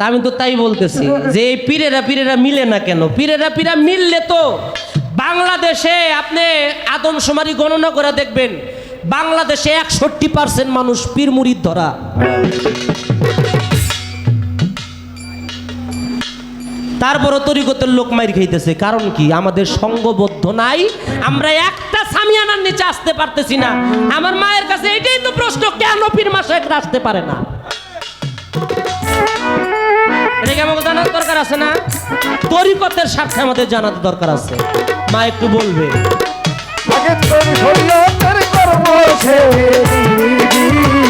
তা আমি তো তাই বলতেছি যে এই পীরেরা পীরেরা মিলে না কেন? পীরেরা পীরা মিললে তো বাংলাদেশে আপনি আদমশুমারি গণনা করে দেখবেন, বাংলাদেশে একষট্টি পার্সেন্ট মানুষ পীর মুরিদ ধরা। তারপরও তরিকতের লোক মাইর খাইতেছে, কারণ কি? আমাদের সঙ্গবদ্ধ নাই, আমরা একটা সামিয়ানার নিচে আসতে পারতেছি না। আমার মায়ের কাছে এটাই তো প্রশ্ন, কেন পীর মাসায়করা আসতে পারে না? কি আমাকে জানার দরকার আছে না তরিকতের স্বার্থে আমাদের জানার দরকার আছে মা একটু বলবে আগে তোর শরীয়তের কর্ম ছেড়ে দিবি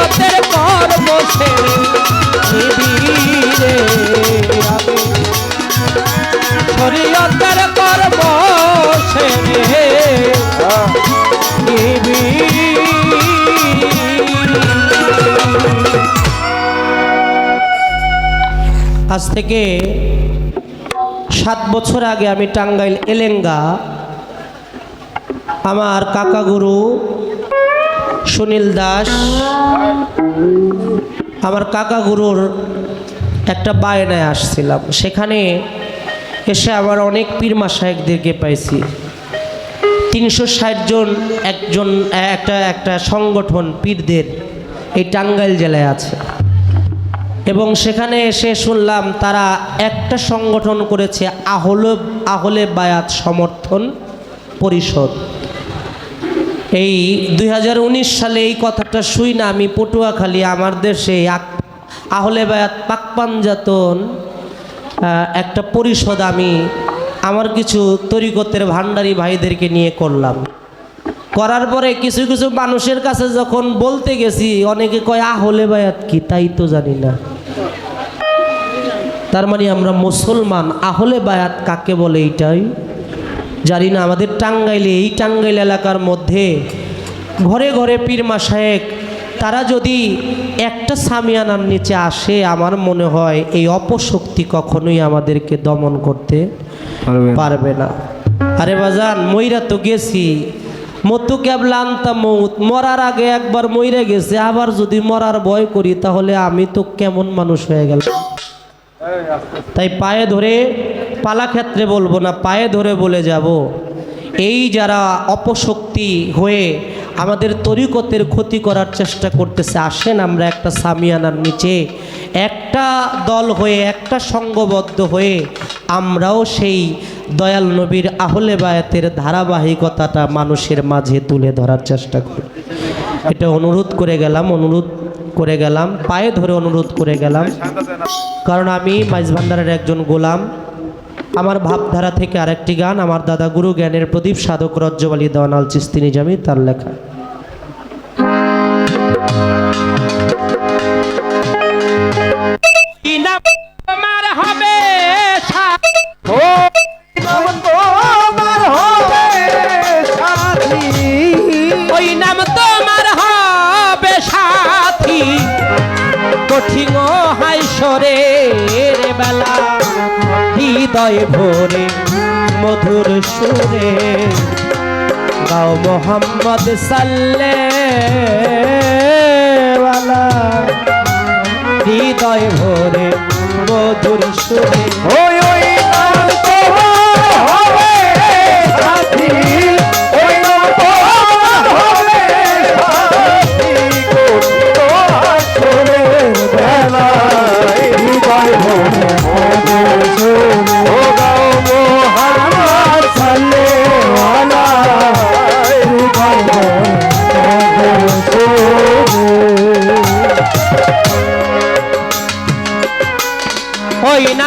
শরীয়তের কর্ম ছেড়ে শরীয়তের কর্ম ছেড়ে আজ থেকে সাত বছর আগে আমি টাঙ্গাইল এলেঙ্গা, আমার কাকা গুরু সুনীল দাস। আমার কাকা গুরুর একটা বায়নায় আসছিলাম। সেখানে এসে আবার অনেক পীর মাসায়কদেরকে পাইছি। তিনশো ষাট জন একজন, একটা একটা সংগঠন পীরদের এই টাঙ্গাইল জেলায় আছে। এবং সেখানে এসে শুনলাম তারা একটা সংগঠন করেছে আহলে আহলে বায়াত সমর্থন পরিষদ। এই দুই হাজার উনিশ সালে এই কথাটা শুই না আমি পটুয়াখালী আমার দেশে আহলে বায়াত পাকপাঞ্জাতন আহ, একটা পরিষদ আমি আমার কিছু তরিকতের ভান্ডারি ভাইদেরকে নিয়ে করলাম। করার পরে কিছু কিছু মানুষের কাছে যখন বলতে গেছি অনেকে কয় আহলে বায়াত কি? তাই তো জানি না। তার মানে আমরা মুসলমান আহলে বায়াত কাকে বলে এইটাই? জানি না আমাদের টাঙ্গাইলে এই টাঙ্গাইল এলাকার মধ্যে ঘরে ঘরে পীর মাসায়েক তারা যদি একটা সামিয়ানার নিচে আসে আমার মনে হয় এই অপশক্তি কখনোই আমাদেরকে দমন করতে পারবে না। আরে বাজান মইরা তো গেছি। মতু ক্যাবলা আনতা মৌত। মরার আগে একবার মইরা গেছে আবার যদি মরার ভয় করি তাহলে আমি তো কেমন মানুষ হয়ে গেল তাই পায়ে ধরে পালা ক্ষেত্রে বলব না, পায়ে ধরে বলে যাব। এই যারা অপশক্তি হয়ে আমাদের তরিকতের ক্ষতি করার চেষ্টা করতেছে, আসেন আমরা একটা সামিয়ানার নিচে। একটা দল হয়ে, একটা সঙ্গবদ্ধ হয়ে আমরাও সেই দয়াল নবীর আহলে বায়াতের ধারাবাহিকতাটা মানুষের মাঝে তুলে ধরার চেষ্টা করি। এটা অনুরোধ করে গেলাম, অনুরোধ করে গেলাম, পায়ে ধরে অনুরোধ করে গেলাম। কারণ আমি মাইজ ভান্ডারের একজন গোলাম। আমার ভাবধারা থেকে আরেকটি গান আমার দাদা গুরু জ্ঞানের প্রদীপ সাধক রজ্জবালি দেওয়ানাল চিস্তি নিজামি তার লেখা। কি হৃদয় ভরে মধুর সুরে। গাও মোহাম্মদ সাল্লে হৃদয় ভরে মধুর সুরে।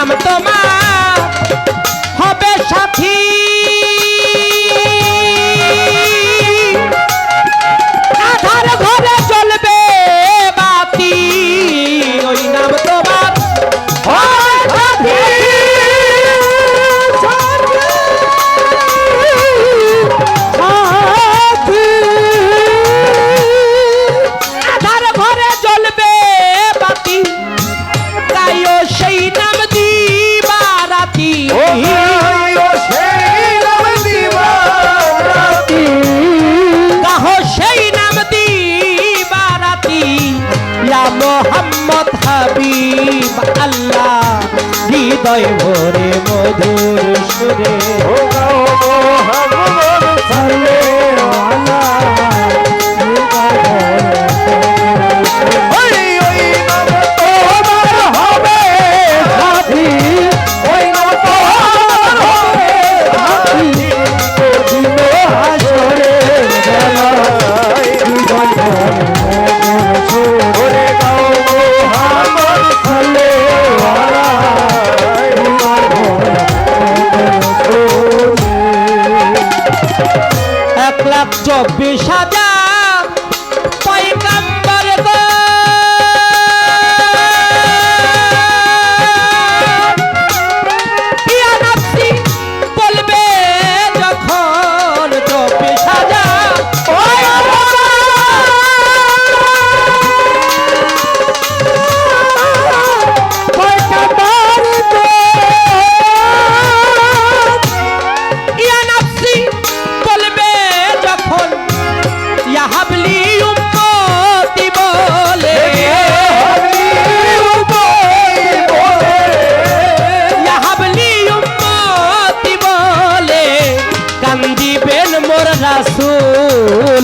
নাম তোমার। হৃদয় ভরে মধুর সুরে। ও গাও মোহন মোহাম্মদ সাল্লাল্লাহু চব্বিশ সাত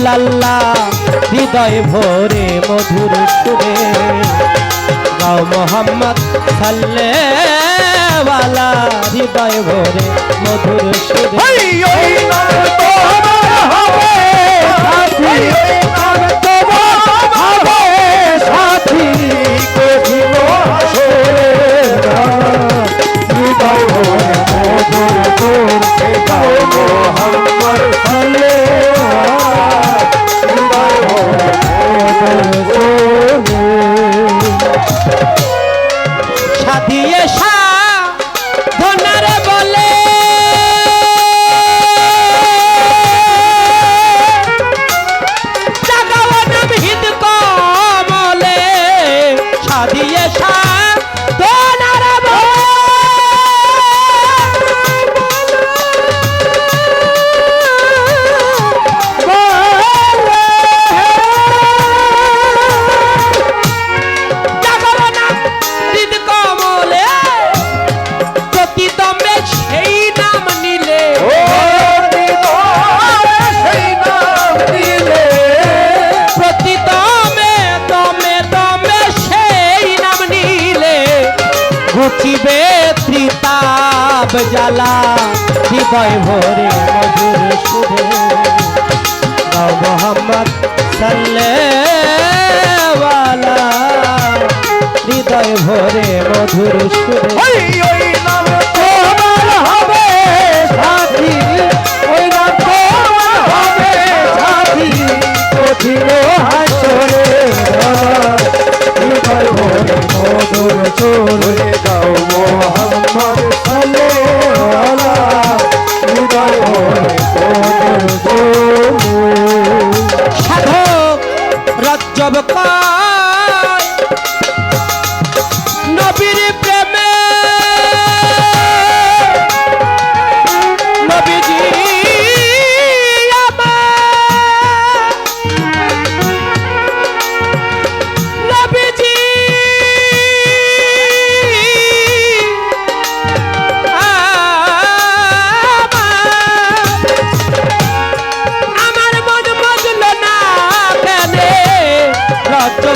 লাল্লা হৃদয় ভোরে মধুর সুরে। গাও মোহাম্মদ সাল্লে বালা হৃদয় ভোরে মধুর সুরে। হৃদয় ভরে মধুর সুরে। গাও মোহাম্মদ সাল্লে হৃদয় ভরে মধুর সুরে। ওই ওই নাম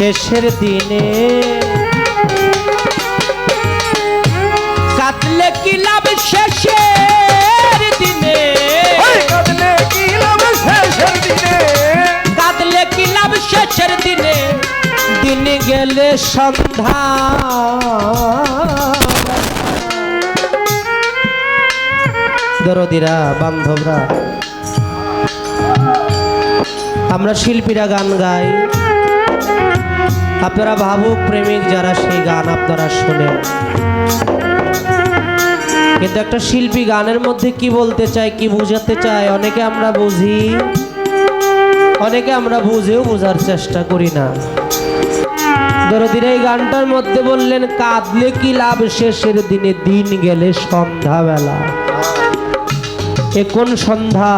শেষের দিনে। কাতলে কি লাভ শেষের দিনে? কাতলে কি লাভ শেষের দিনে? দিনে গেলে সন্ধ্যা। দরদিরা বান্ধবরা আমরা শিল্পীরা গান গাই। আপনারা ভাবুক প্রেমিক যারা সেই গান আপনারা শোনেন। কিন্তু একটা শিল্পী গানের মধ্যে কি বলতে চায়, কি বুঝাতে চায়, অনেকে আমরা বুঝি, অনেকে আমরা বুঝেও বোঝার চেষ্টা করি না। দরদির এই গানটার মধ্যে বললেন, কাঁদলে কি লাভ শেষের দিনে? দিন গেলে সন্ধ্যাবেলা। এ কোন সন্ধ্যা?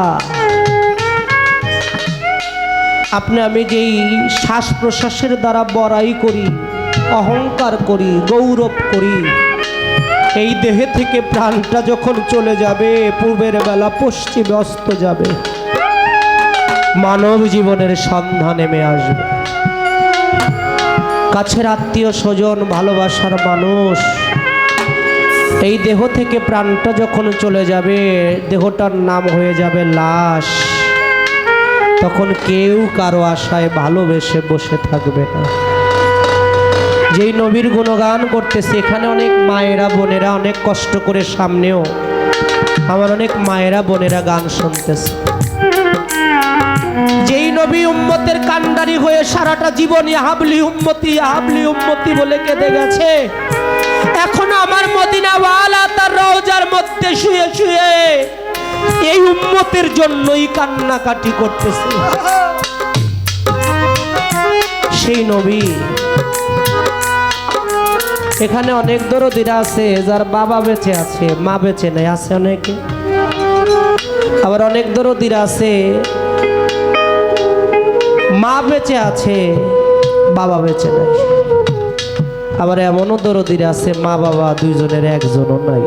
আপনি আমি যেই শ্বাস প্রশ্বাসের দ্বারা বড়াই করি, অহংকার করি, গৌরব করি, এই দেহে থেকে প্রাণটা যখন চলে যাবে, পূর্বের বেলা পশ্চিমে অস্ত যাবে, মানব জীবনের সন্ধান নেমে আসবে। কাছের আত্মীয় স্বজন, ভালোবাসার মানুষ, এই দেহ থেকে প্রাণটা যখন চলে যাবে, দেহটার নাম হয়ে যাবে লাশ। তখন কেউ কারও আশায় ভালোবেসে বসে থাকবে না। যেই নবীর গুণগান করতেছে, এখানে অনেক মায়েরা, বোনেরা অনেক কষ্ট করে সামনেও আমার অনেক মায়েরা, বোনেরা গান শুনতেছে। যেই নবী উম্মতের কান্ডারি হয়ে সারাটা জীবন হাবলি উম্মতি হাবলি উম্মতি বলে কেঁদে গেছে, এখন আমার মদিনাওয়ালা তার রওজার মধ্যে শুয়ে শুয়ে এই উম্মতের জন্যই কান্নাকাটি করতেছে। সেই নবী, এখানে অনেক দরদিরা আছে, যার বাবা বেঁচে আছে, মা বেঁচে নেই, আছে অনেকে। আবার অনেক দরদিরা আছে, মা বেঁচে আছে, বাবা বেঁচে নাই। আবার এমনও দরদির আছে, মা বাবা দুইজনের একজনও নাই।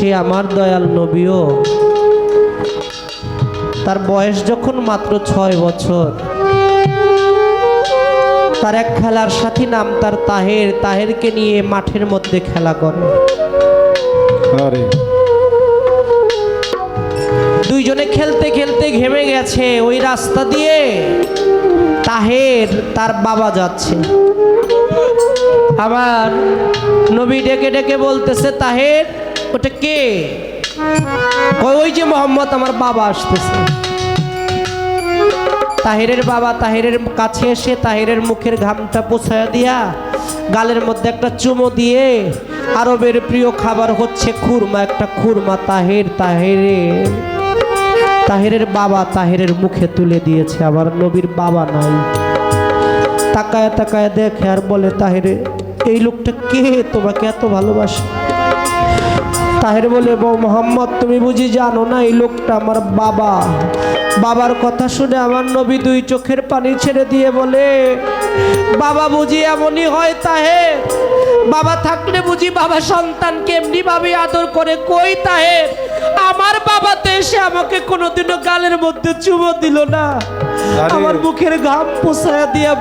সে আমার দয়াল নবীও। তার বয়স যখন মাত্র ছয় বছর তার এক খেলার সাথী নাম তার তাহের। তাহেরকে নিয়ে মাঠের মধ্যে খেলা করে। দুইজনে খেলতে খেলতে ঘেমে গেছে। ওই রাস্তা দিয়ে তাহের তার বাবা যাচ্ছে। আবার নবী ডেকে ডেকে বলতেছে তাহের ওটা কে? ওই যে মোহাম্মদ আমার বাবা আসতেছে। তাহেরের বাবা, তাহেরের কাছে এসে তাহেরের মুখের ঘামটা পোছায়া দিয়া গালের মধ্যে একটা চুমো দিয়ে আরবের প্রিয় খাবার হচ্ছে খুরমা, একটা খুরমা তাহের তাহেরের তাহেরের বাবা তাহেরের মুখে তুলে দিয়েছে, আবার নবীর বাবা নাই। তাকায় তাকায় দেখে আর বলে, তাহেরে এই লোকটা কে? তোমাকে এত ভালোবাসে। তাহের বলে বউ মোহাম্মদ তুমি বুঝি জানো না এই লোকটা আমার বাবা। বাবার কথা শুনে আমার নবী দুই চোখের পানি ছেড়ে দিয়ে বলে বাবা বুঝি এমনই হয় তাহে বাবা থাকলে বুঝি বাবা সন্তানকে এমনি ভাবে আদর করে কই তাহে আমার বাবা তো এসে আমাকে কোনোদিনও গালের মধ্যে চুমো দিল না। আমার মুখের ঘাম পোষায়া দিয়া